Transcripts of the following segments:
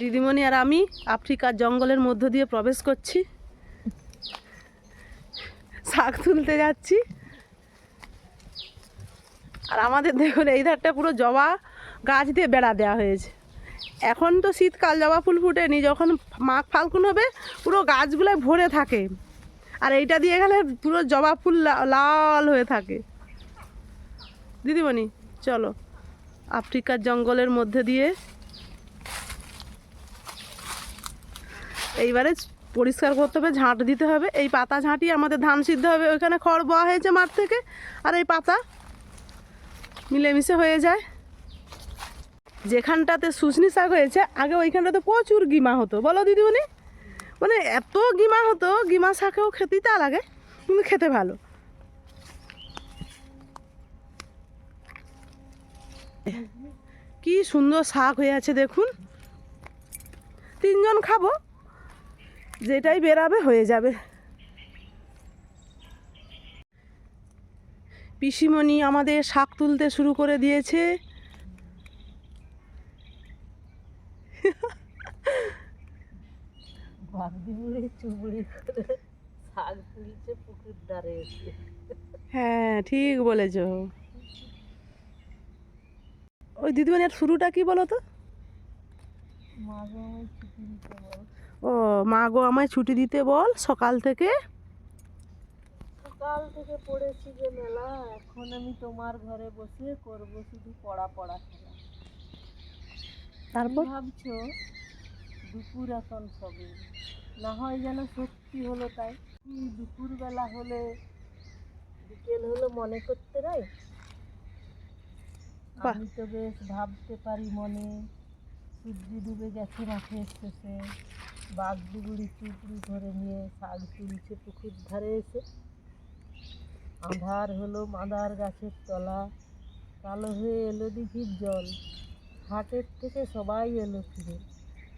দিদিমণি আর আমি আফ্রিকার জঙ্গলের মধ্য দিয়ে প্রবেশ করছি। শাক তুলতে যাচ্ছি। আর আমাদের দেখুন, এই ধারটা পুরো জবা গাছ দিয়ে বেড়া দেওয়া হয়েছে। এখন তো শীতকাল, জবা ফুল ফুটেনি। যখন মাঘ ফাল্গুন হবে, পুরো গাছগুলোয় ভরে থাকে। আর এইটা দিয়ে গেলে পুরো জবা ফুল লাল হয়ে থাকে। দিদিমণি, চলো। আফ্রিকার জঙ্গলের মধ্যে দিয়ে এইবারে পরিষ্কার করতে হবে, ঝাঁট দিতে হবে। এই পাতা ঝাঁটি আমাদের ধান সিদ্ধ হবে, ওইখানে খড় বওয়া হয়েছে মাঠ থেকে। আর এই পাতা মিলেমিশে হয়ে যায়। যেখানটাতে শুশনি শাক হয়েছে, আগে ওইখানটাতে প্রচুর গিমা হতো। বলো দিদিমণি মানে এত গিমা হতো, গিমা শাকেও খেতেই তা লাগে, কিন্তু খেতে ভালো। কি সুন্দর শাক হয়ে আছে, দেখুন। তিনজন খাব? যেটাই বেরাবে হয়ে যাবে। পিসিমণি আমাদের শাক তুলতে শুরু করে দিয়েছে। হ্যাঁ ঠিক বলেছ। ওই দিদিমণির শুরুটা কি বলো তো ও মা গো আমায় ছুটি দিতে বল সকাল থেকে। সকাল থেকে পড়েছি যে মেলা এখন আমি তোমার ঘরে বসে করব শুধু পড়া পড়া খেলা। তারপর? ভাবছ দুপুর এখন সবে না হয় যেন সত্যি হলো তাই। কি দুপুরবেলা হলে বিকেল হলো মনে করতে বাহ। আমি তো বেশ ভাবতে পারি মনে সূর্য ডুবে গেছে মাঠের শেষে। বাঘ দুগুড়ি চুপড়ি ধরে নিয়ে শাক তুলছে পুকুর ধারে এসে। আধার হলো মাদার গাছের তলা, কালো হয়ে এলো দিঘির জল। হাটের থেকে সবাই এলো ফিরে,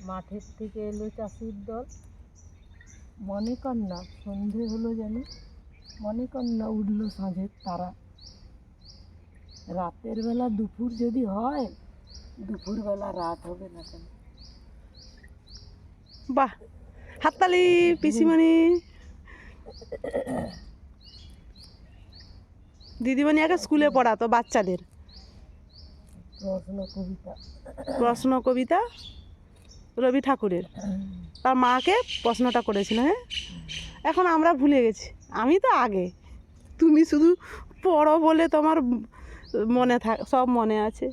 মাঠের থেকে এলো চাষির দল। মনে না সন্ধে হলো যেন মনে না উঠল সাঁঝের তারা। রাতের বেলা দুপুর যদি হয়, দুপুরবেলা রাত হবে না কেন? বাহ হাততালি পিসিমণি দিদিমণি আগে স্কুলে পড়াতো বাচ্চাদের। প্রশ্ন কবিতা। প্রশ্ন কবিতা রবি ঠাকুরের। তার মাকে প্রশ্নটা করেছিল হ্যাঁ? এখন আমরা ভুলে গেছি আমি তো আগে। তুমি শুধু পড়ো বলে তোমার মনে থাক সব মনে আছে।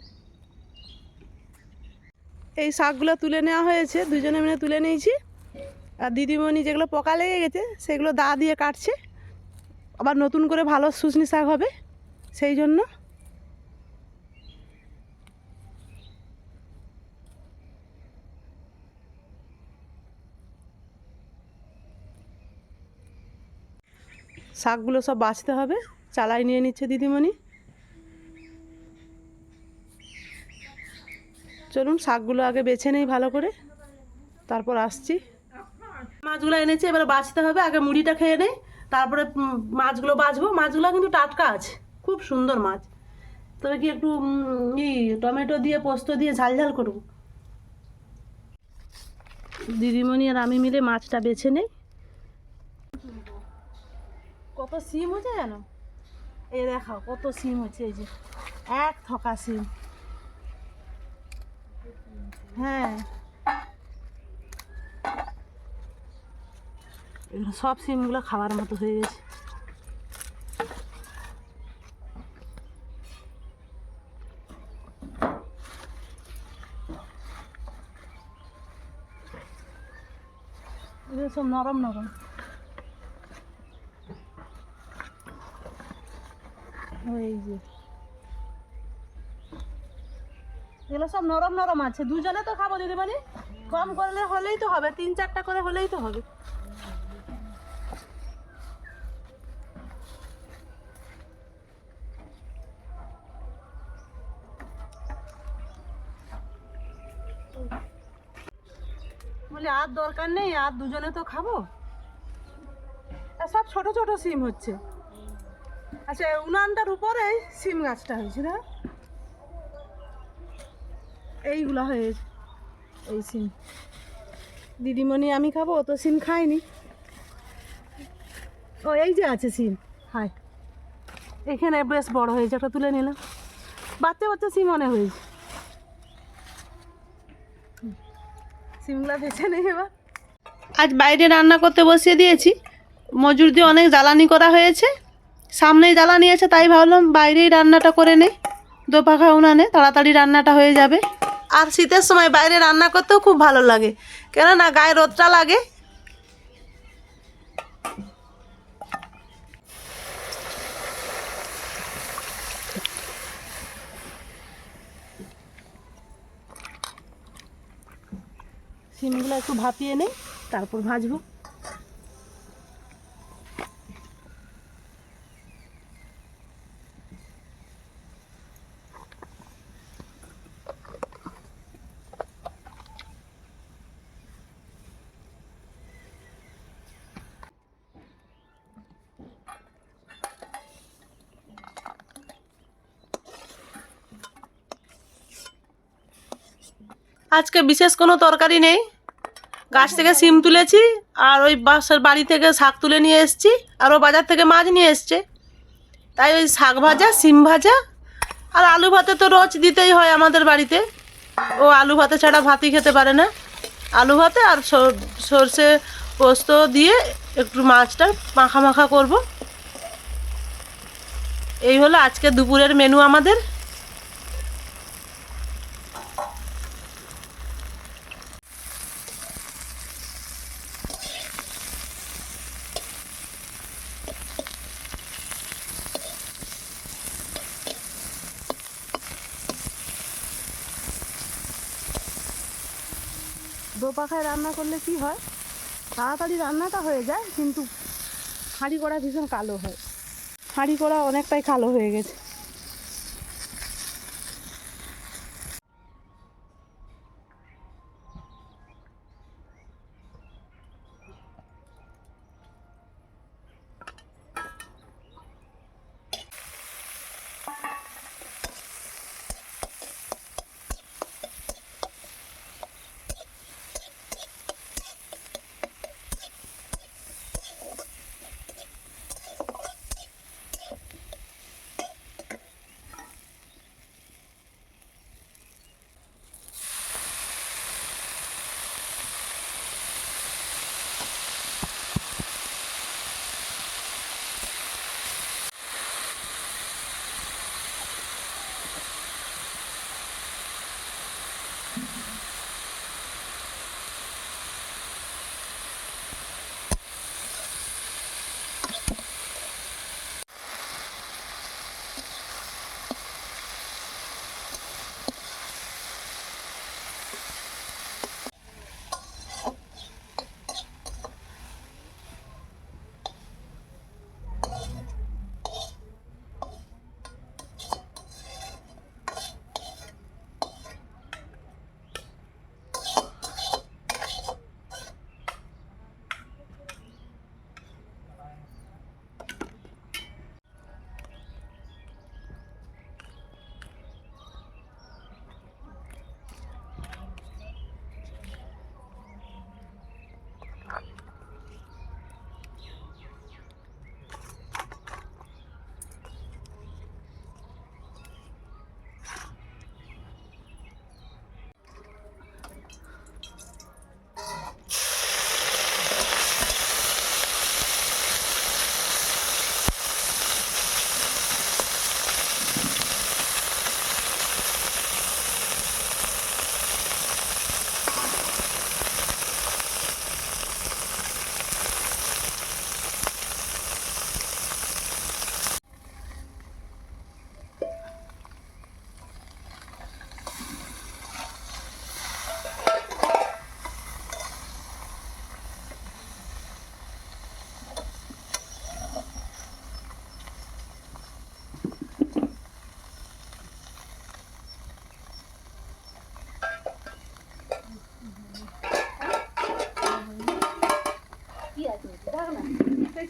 এই শাকগুলো তুলে নেওয়া হয়েছে, দুজনে মিলে তুলে নিয়েছি। আর দিদিমণি যেগুলো পোকা লেগে গেছে, সেগুলো দা দিয়ে কাটছে। আবার নতুন করে ভালো শুশনি শাক হবে, সেই জন্য। শাকগুলো সব বাছতে হবে চালাই নিয়ে নিচ্ছে দিদিমণি। চলুন, শাকগুলো আগে বেছে নেই ভালো করে। তারপর আসছি। মাছগুলো এনেছি, এবারে বাছতে হবে, আগে মুড়িটা খেয়ে নেই। তারপরে মাছগুলো বাছবো। মাছগুলো কিন্তু টাটকা আছে, খুব সুন্দর মাছ। তবে কি একটু ই, টমেটো দিয়ে, পোস্ত দিয়ে ঝাল ঝাল করব? দিদিমণি আর আমি মিলে মাছটা বেছে নেই। কত সিম হচ্ছে জানো এই দেখাও, কত সিম হচ্ছে এই যে, এক থকা সিম। হ্যাঁ। সব সিমগুলো খাওয়ার মতো হয়ে গেছে। সব নরম নরম। এই যে। এগুলো সব নরম নরম আছে। দুজনে তো খাব দিদি মানে কম করলে হলেই তো হবে, তিন চারটা করে হলেই তো হবে। বলি, আর দরকার নেই, আর দুজনে তো খাব। সব ছোট ছোট সিম হচ্ছে। আচ্ছা উনানটার উপরেই সিম গাছটা হয়েছে, না? এইগুলা হয়েছে। এই সিম। দিদিমণি আমি খাব ও তো সিম খায়নি ও, এই যে আছে সিম। হাই। এখানে বেশ বড় হয়েছে, একটা তুলে নিলাম। বাচ্চা বাচ্চা সিম অনেক হয়েছে। সিমগুলা বেছে নেই এবার। আজ বাইরে রান্না করতে বসিয়ে দিয়েছি। মজুর দিয়ে অনেক জ্বালানি করা হয়েছে। সামনেই জ্বালানি আছে, তাই ভাবলাম বাইরেই রান্নাটা করে নেই। দোপাখা উনানে, তাড়াতাড়ি রান্নাটা হয়ে যাবে। আর শীতের সময় বাইরে রান্না করতেও খুব ভালো লাগে। কেননা গায়ে রোদটা লাগে। সিমগুলো একটু ভাপিয়ে নেই, তারপর ভাজবো। আজকে বিশেষ কোনো তরকারি নেই। গাছ থেকে সিম তুলেছি, আর ওই বাসার বাড়ি থেকে শাক তুলে নিয়ে এসেছি, আর ও বাজার থেকে মাছ নিয়ে এসছে। তাই ওই শাক ভাজা, সিম ভাজা, আর আলু ভাতে তো রোজ দিতেই হয় আমাদের বাড়িতে। ও আলু ভাতে ছাড়া ভাতই খেতে পারে না। আলু ভাতে আর সর- সর্ষে পোস্ত দিয়ে একটু মাছটা মাখা মাখা করব। এই হলো আজকে দুপুরের মেনু আমাদের। দোপাখায় রান্না করলে কি হয়? তাড়াতাড়ি রান্নাটা হয়ে যায়, কিন্তু হাঁড়ি কড়া ভীষণ কালো হয়। হাঁড়ি কড়া অনেকটাই কালো হয়ে গেছে।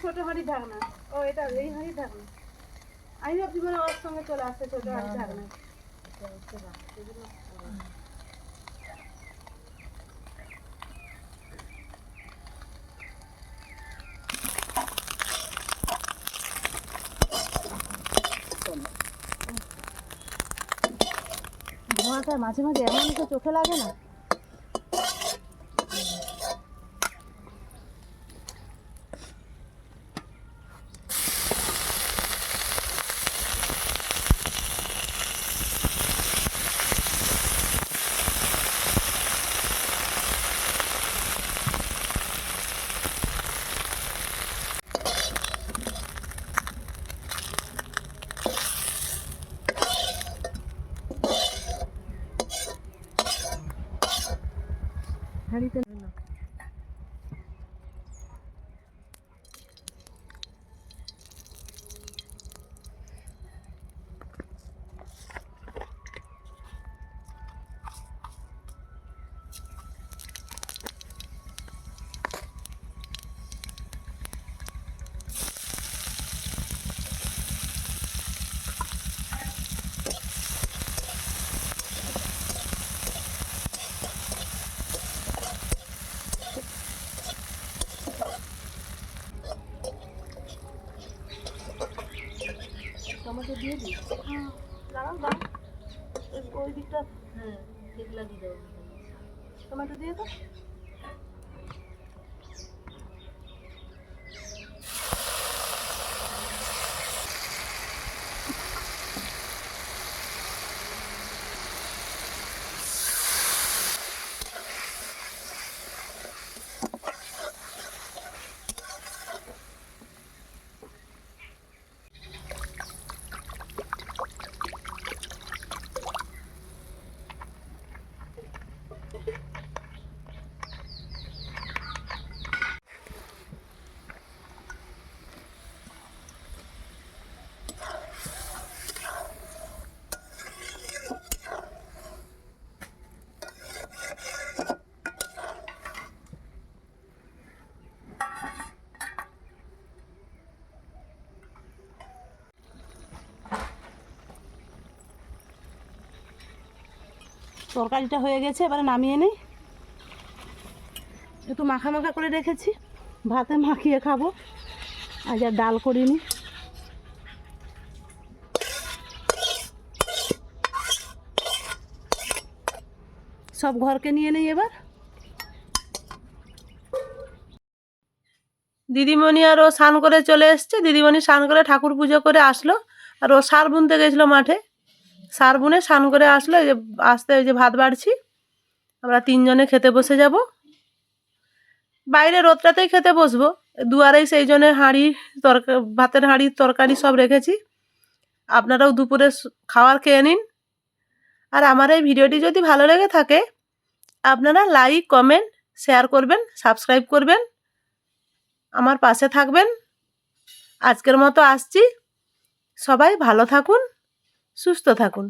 ছোট হাঁড়ি ঢাকনা। ও এটা এই হাঁড়ি ঢাকনা। আমি ভাবছি মানে ওর সঙ্গে চলে আসছে ছোট হাঁড়ি ঢাকনা। মাঝে মাঝে এমন তো চোখে লাগে না। হাঁড়িতে দিয়ে দিই দাঁড়াও। ওই দিকটা হ্যাঁ এগুলা দিয়ে দেবো টমেটো দিয়ে দাও তরকারিটা হয়ে গেছে, এবারে নামিয়ে নেই। একটু মাখা মাখা করে রেখেছি। ভাতে মাখিয়ে খাব। আজ আর ডাল করিনি। সব ঘরকে নিয়ে নেই এবার। দিদিমণি আর ও স্নান করে চলে এসছে। দিদিমণি স্নান করে ঠাকুর পুজো করে আসলো। আর ও সার বুনতে গেছিল মাঠে। সার বুনে স্নান করে আসলো যে আসতে ওই যে ভাত বাড়ছি। আমরা তিনজনে খেতে বসে যাব। বাইরে রোদটাতেই খেতে বসবো। দুয়ারেই সেই জন্য হাঁড়ি, তরকা, ভাতের হাঁড়ি, তরকারি সব রেখেছি। আপনারাও দুপুরে খাবার খেয়ে নিন। আর আমার এই ভিডিওটি যদি ভালো লেগে থাকে, আপনারা লাইক, কমেন্ট, শেয়ার করবেন, সাবস্ক্রাইব করবেন। আমার পাশে থাকবেন। আজকের মতো আসছি। সবাই ভালো থাকুন। সুস্থ থাকুন।